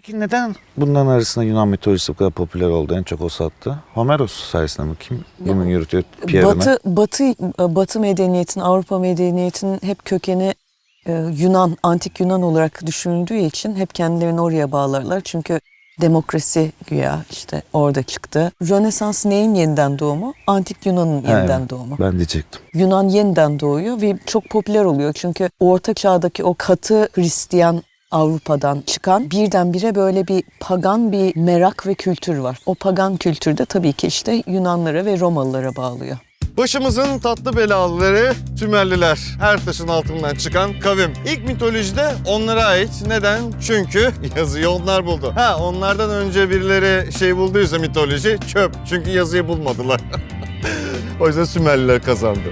Peki neden bunların arasında Yunan mitolojisi bu kadar popüler oldu? En çok o sattı. Homeros sayesinde mi? Kim bunu yürütüyor? Pierre mi? Batı, Batı, Batı medeniyetin, Avrupa medeniyetinin hep kökeni e, Yunan, antik Yunan olarak düşünüldüğü için hep kendilerini oraya bağlarlar. Çünkü demokrasi güya işte orada çıktı. Rönesans neyin yeniden doğumu? Antik Yunan'ın yeniden evet. doğumu. Ben diyecektim. Yunan yeniden doğuyor ve çok popüler oluyor. Çünkü Orta Çağ'daki o katı Hristiyan Avrupa'dan çıkan birdenbire böyle bir pagan bir merak ve kültür var. O pagan kültürde tabii ki işte Yunanlara ve Romalılara bağlıyor. Başımızın tatlı belalıları Tümerliler. Her taşın altından çıkan kavim. İlk mitolojide onlara ait. Neden? Çünkü yazıyı onlar buldu. Ha onlardan önce birileri şey bulduysa mitoloji çöp. Çünkü yazıyı bulmadılar. o yüzden Sümerliler kazandı.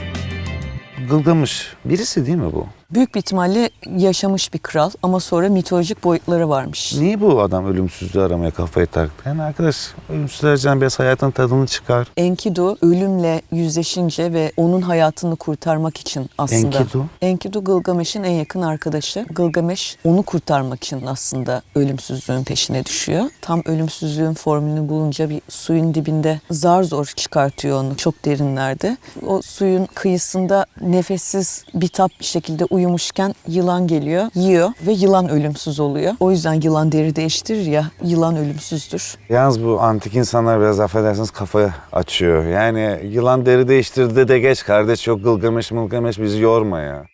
Gılgamış. Birisi değil mi bu? Büyük bir ihtimalle yaşamış bir kral ama sonra mitolojik boyutları varmış. Niye bu adam ölümsüzlüğü aramaya kafayı taktı? Yani arkadaş ölümsüzlerden biraz hayatın tadını çıkar. Enkidu ölümle yüzleşince ve onun hayatını kurtarmak için aslında. Enkidu? Enkidu Gılgameş'in en yakın arkadaşı. Gılgameş onu kurtarmak için aslında ölümsüzlüğün peşine düşüyor. Tam ölümsüzlüğün formülünü bulunca bir suyun dibinde zar zor çıkartıyor onu çok derinlerde. O suyun kıyısında nefessiz bitap bir şekilde uyumuşken yılan geliyor, yiyor ve yılan ölümsüz oluyor. O yüzden yılan deri değiştirir ya, yılan ölümsüzdür. Yalnız bu antik insanlar biraz affedersiniz kafa açıyor. Yani yılan deri değiştirdi de geç kardeş yok Gılgamış mılgamış bizi yorma ya.